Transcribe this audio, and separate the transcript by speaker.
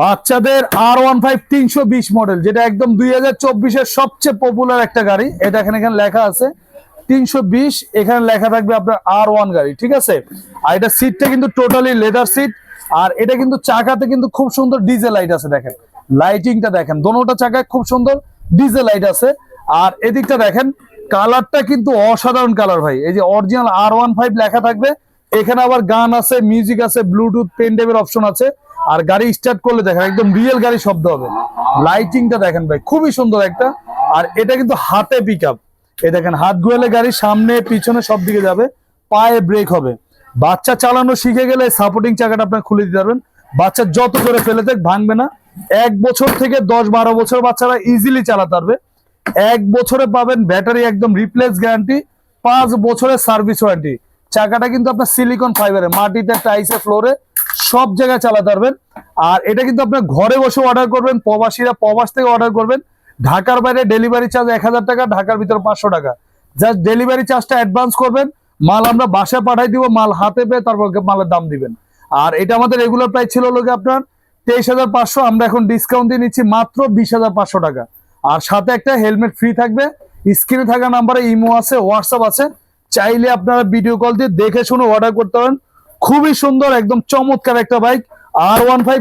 Speaker 1: বাচ্চাদের আর one five তিনশো বিশ মডেল যেটা একদম দুই হাজার চব্বিশের সবচেয়ে পপুলার একটা গাড়ি। এটা এখানে এখানে লেখা আছে, তিনশো বিশ, এখানে লেখা থাকবে আপনার আর ওয়ান গাড়ি, ঠিক আছে? আর এটা সিটটা কিন্তু টোটালি লেদার সিট আর এটা কিন্তু চাকাতে কিন্তু খুব সুন্দর ডিজেল লাইট আছে দেখেন। লাইটিংটা দেখেন, দোনোটা চাকায় খুব সুন্দর ডিজেল লাইট আছে। আর এদিকটা দেখেন কালারটা কিন্তু অসাধারণ কালার ভাই। এই যে অরিজিনাল আর ওয়ান ফাইভ লেখা থাকবে, এখানে আবার গান আছে মিউজিক আছে ব্লুটুথ পেন টেপের অপশন আছে। আর গাড়ি স্টার্ট করলে দেখেন একদম রিয়েল গাড়ি শব্দ হবে। লাইটিংটা দেখেন ভাই, খুবই সুন্দর একটা। আর এটা কিন্তু হাতে পিক আপ এই দেখেন, হাত গুয়ালে গাড়ি সামনে, পিছনে সব দিকে যাবে। পায়ে ব্রেক হবে। বাচ্চা চালানো শিখে গেলে সাপোর্টিং চাকাটা আপনার খুলে দিতে পারবেন। বাচ্চা যত করে ফেলে দেখ, ভাঙবে না। এক বছর থেকে দশ বারো বছর বাচ্চারা ইজিলি চালাতে পারবে। এক বছরে পাবেন ব্যাটারি একদম রিপ্লেস গ্যারান্টি পাঁচ বছরের সার্ভিস ওয়ারেন্টি চাকাটা কিন্তু আপনার সিলিকন ফাইবারে মাটিতে টাইসে ফ্লোরে সব জায়গায় চালাতে পারবেন। আর এটা কিন্তু আপনার ঘরে বসে অর্ডার করবেন, প্রবাসীরা প্রবাস থেকে অর্ডার করবেন। ঢাকার বাইরে ডেলিভারি চার্জ এক হাজার টাকা, ঢাকার ভিতরে পাঁচশো টাকা। জাস্ট ডেলিভারি চার্জটা অ্যাডভান্স করবেন, মাল আমরা বাসায় পাঠাই দিব, মাল হাতে পেয়ে তারপর মালের দাম দিবেন। আর এটা আমাদের রেগুলার প্রাইস ছিল লোকে আপনার তেইশ হাজার পাঁচশো, আমরা এখন ডিসকাউন্ট দিয়ে নিচ্ছি মাত্র বিশ হাজার পাঁচশো টাকা। আর সাথে একটা হেলমেট ফ্রি থাকবে স্ক্রিনে থাকা নাম্বারে ইমো আছে হোয়াটসঅ্যাপ আছে। চাইলে আপনারা ভিডিও কল দিয়ে দেখে শুনে অর্ডার করতে পারেন। খুবই সুন্দর একদম চমৎকার একটা বাইক আর ওয়ান ফাইভ